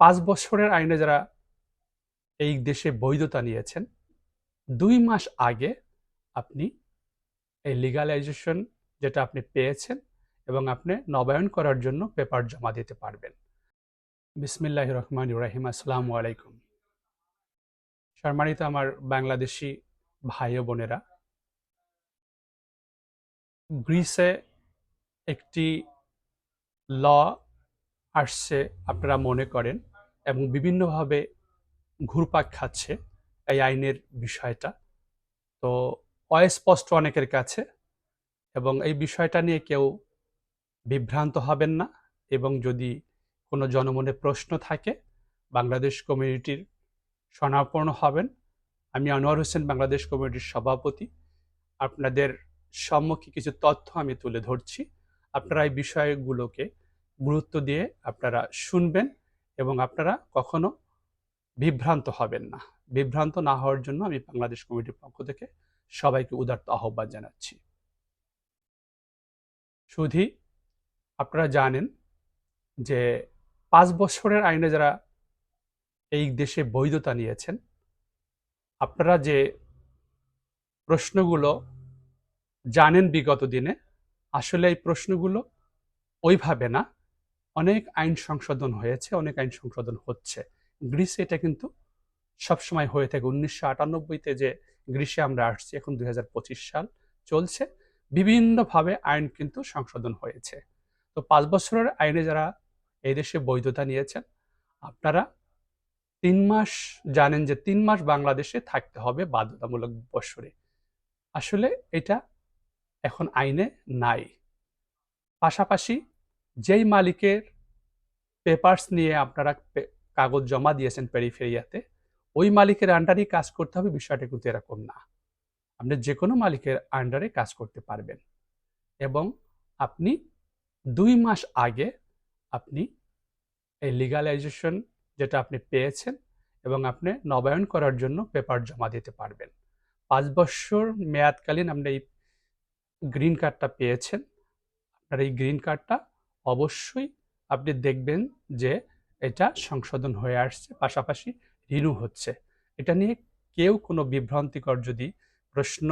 পাঁচ বছরের আইনে যারা এই দেশে বৈধতা নিয়েছেন, দুই মাস আগে আপনি এই লিগালাইজেশন যেটা আপনি পেয়েছেন এবং আপনি নবায়ন করার জন্য পেপার জমা দিতে পারবেন। বিসমিল্লাহ রহমান ইব্রাহিম আসসালামু আলাইকুম। সম্মানিত আমার বাংলাদেশি ভাই বোনেরা, গ্রিসে একটি ল আসছে, আপনারা মনে করেন এবং বিভিন্নভাবে ঘুরপাক খাচ্ছে এই আইনের বিষয়টা। তো অস্পষ্ট অনেকের কাছে এবং এই বিষয়টা নিয়ে কেউ বিভ্রান্ত হবেন না এবং যদি কোনো জনমনে প্রশ্ন থাকে, বাংলাদেশ কমিউনিটির স্বনাপন্ন হবেন। আমি আনোয়ার হোসেন, বাংলাদেশ কমিউনিটির সভাপতি। আপনাদের সম্মুখে কিছু তথ্য আমি তুলে ধরছি। আপনারা এই বিষয়গুলোকে গুরুত্ব দিয়ে আপনারা শুনবেন। এবং আপনারা কখনো বিভ্রান্ত হবেন না। বিভ্রান্ত না হওয়ার জন্য আমি বাংলাদেশ কমিটির পক্ষ থেকে সবাইকে উদার্ত আহ্বান জানাচ্ছি। শুধু আপনারা জানেন যে পাঁচ বছরের আইনে যারা এই দেশে বৈধতা নিয়েছেন, আপনারা যে প্রশ্নগুলো জানেন বিগত দিনে, আসলে এই প্রশ্নগুলো ওইভাবে না। অনেক আইন সংশোধন হয়েছে, অনেক আইন সংশোধন হচ্ছে। গ্রিসে এটা কিন্তু সবসময় হয়ে থাকে। উনিশশো আটানব্বইতে যে গ্রীষ্মে আমরা আসছি, এখন দু হাজার পঁচিশ সাল চলছে। বিভিন্নভাবে আইন কিন্তু সংশোধন হয়েছে। তো পাঁচ বছরের আইনে যারা এই দেশে বৈধতা নিয়েছেন, আপনারা তিন মাস জানেন যে তিন মাস বাংলাদেশে থাকতে হবে বাধ্যতামূলক বছরে আসলে এটা এখন আইনে নাই। পাশাপাশি যেই মালিকের পেপার্স নিয়ে আপনারা কাগজ জমা দিয়েছেন পেরিফেরিয়াতে ওই মালিকের আন্ডারেই কাজ করতে হবে, বিষয়টা কিন্তু এরকম না। আপনি যে কোনো মালিকের আন্ডারে কাজ করতে পারবেন। এবং আপনি দুই মাস আগে আপনি এই লিগালাইজেশন যেটা আপনি পেয়েছেন এবং আপনি নবায়ন করার জন্য পেপার জমা দিতে পারবেন। পাঁচ বছর মেয়াদকালীন আপনি এই গ্রিন কার্ডটা পেয়েছেন। আপনার এই গ্রিন কার্ডটা অবশ্যই আপনি দেখবেন যে এটা সংশোধন হয়ে আসছে, পাশাপাশি রিনু হচ্ছে। এটা নিয়ে কেউ কোনো বিভ্রান্তিকর যদি প্রশ্ন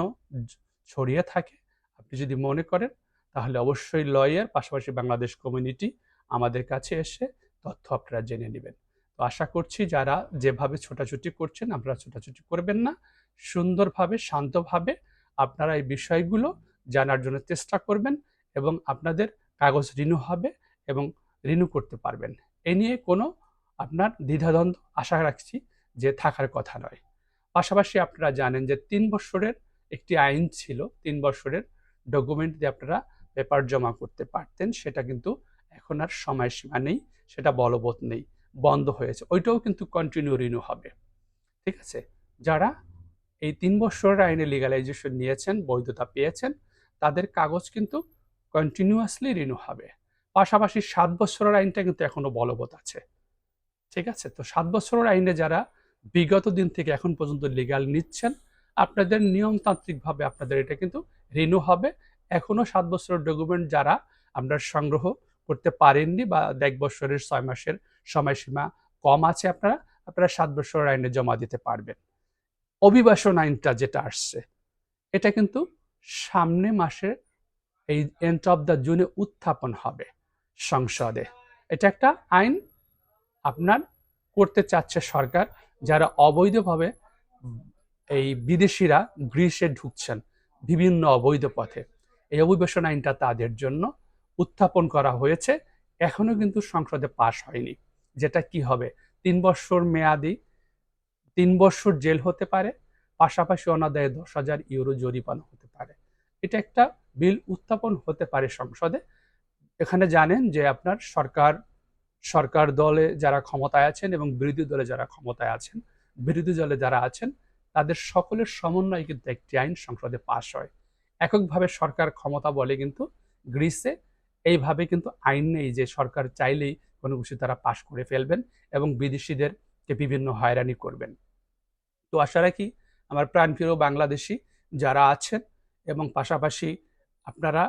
ছড়িয়ে থাকে, আপনি যদি মনে করেন, তাহলে অবশ্যই লয়ার, পাশাপাশি বাংলাদেশ কমিউনিটি আমাদের কাছে এসে তথ্য আপনারা জেনে নেবেন। তো আশা করছি যারা যেভাবে ছোটাছুটি করছেন, আপনারা ছোটাছুটি করবেন না। সুন্দরভাবে, শান্তভাবে আপনারা এই বিষয়গুলো জানার জন্য চেষ্টা করবেন এবং আপনাদের কাগজ রিনু হবে এবং রিনু করতে পারবেন। এ নিয়ে কোনো আপনার দ্বিধাদ্বন্দ্ব আশা রাখছি যে থাকার কথা নয়। পাশাপাশি আপনারা জানেন যে তিন বছরের একটি আইন ছিল, তিন বছরের ডকুমেন্ট দিয়ে আপনারা পেপার জমা করতে পারতেন, সেটা কিন্তু এখন আর সময়সীমা নেই, সেটা বলবৎ নেই, বন্ধ হয়েছে। ওইটাও কিন্তু কন্টিনিউ রিনিউ হবে। ঠিক আছে? যারা এই তিন বছরের আইনে লিগালাইজেশন নিয়েছেন, বৈধতা পেয়েছেন, তাদের কাগজ কিন্তু কন্টিনিউয়াসলি রিনিউ হবে। পাশাপাশি সাত বছরের আইনটা কিন্তু এখনও বলবৎ আছে। ঠিক আছে? তো সাত বছরের আইনে যারা বিগত দিন থেকে এখন পর্যন্ত লিগাল নিচ্ছেন, আপনাদের নিয়মতান্ত্রিকভাবে আপনাদের এটা কিন্তু রিনিউ হবে। এখনও সাত বছরের ডকুমেন্ট যারা আপনার সংগ্রহ করতে পারেননি বা এক বছরের, ছয় মাসের সময়সীমা কম আছে, আপনারা আপনারা সাত বছরের আইনে জমা দিতে পারবেন। অভিবাসন আইনটা যেটা আসছে, এটা কিন্তু সামনে মাসে এই এন্ড অফ দ্য জুনে উত্থাপন হবে সংসদে। এটা একটা আইন আপনার করতে চাচ্ছে সরকার, যারা অবৈধভাবে এই বিদেশিরা গ্রীসে ঢুকছেন বিভিন্ন অবৈধ পথে। এই অভিবেশন আইনটা তাদের জন্য উত্থাপন করা হয়েছে, এখনও কিন্তু সংসদে পাশ হয়নি। যেটা কি হবে? তিন বছর মেয়াদি, তিন বছর জেল হতে পারে, পাশাপাশি অনাদায়ে দশ হাজার ইউরো জরিমানা হতে পারে। এটা একটা বিল উত্থাপন হতে পারে সংসদে, এখানে জানেন যে আপনার সরকার সরকার দলে যারা ক্ষমতায় আছেন এবং বিরোধী দলে যারা ক্ষমতায় আছেন, বিরোধী দলে যারা আছেন, তাদের সকলের সমন্বয় কিন্তু একটি আইন সংসদে পাশ হয়। এককভাবে সরকার ক্ষমতা বলে কিন্তু গ্রিসে, এইভাবে কিন্তু আইন নেই যে সরকার চাইলেই কোনো কিছু তারা পাশ করে ফেলবেন এবং বিদেশিদেরকে বিভিন্ন হয়রানি করবেন। তো আশা রাখি আমার প্রাণপ্রিয় বাংলাদেশি যারা আছেন এবং পাশাপাশি আপনারা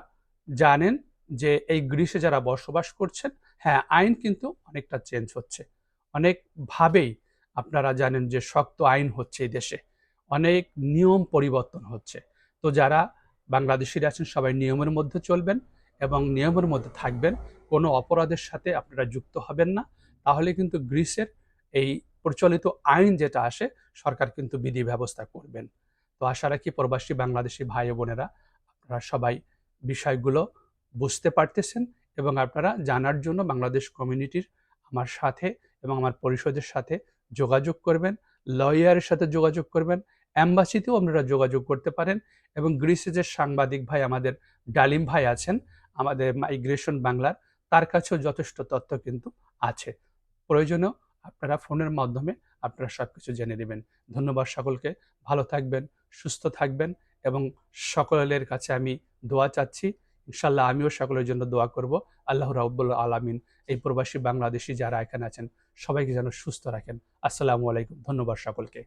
জানেন যে এই গ্রীষে যারা বসবাস করছেন হ্যাঁ আইন কিন্তু অনেকটা চেঞ্জ হচ্ছে। অনেকভাবেই আপনারা জানেন যে শক্ত আইন হচ্ছে এই দেশে। অনেক নিয়ম পরিবর্তন হচ্ছে। তো যারা বাংলাদেশিরা আছেন, সবাই নিয়মের মধ্যে চলবেন এবং নিয়মের মধ্যে থাকবেন। কোনো অপরাধের সাথে আপনারা যুক্ত হবেন না। তাহলে কিন্তু গ্রিসের এই প্রচলিত আইন যেটা আসে, সরকার কিন্তু বিধি ব্যবস্থা করবেন। তো আশা রাখি প্রবাসী বাংলাদেশি ভাই বোনেরা আপনারা সবাই বিষয়গুলো বুঝতে পারতেছেন এবং আপনারা জানার জন্য বাংলাদেশ কমিউনিটির আমার সাথে এবং আমার পরিষদের সাথে যোগাযোগ করবেন, লয়ারের সাথে যোগাযোগ করবেন অ্যাম্বাসিতেও আপনারা যোগাযোগ করতে পারেন এবং গ্রিসে যে সাংবাদিক ভাই আমাদের ডালিম ভাই আছেন, আমাদের মাইগ্রেশন বাংলার, তার কাছেও যথেষ্ট তথ্য কিন্তু আছে। প্রয়োজনেও আপনারা ফোনের মাধ্যমে আপনারা সব কিছু জেনে নেবেন। ধন্যবাদ সকলকে। ভালো থাকবেন, সুস্থ থাকবেন। এবং সকলের কাছে আমি দোয়া চাচ্ছি। ইনশাল্লাহ আমিও সকলের জন্য দোয়া করব। আল্লাহ রাব্বুল আলমিন এই প্রবাসী বাংলাদেশি যারা এখানে আছেন, সবাইকে যেন সুস্থ রাখেন। আসসালামু আলাইকুম। ধন্যবাদ সকলকে।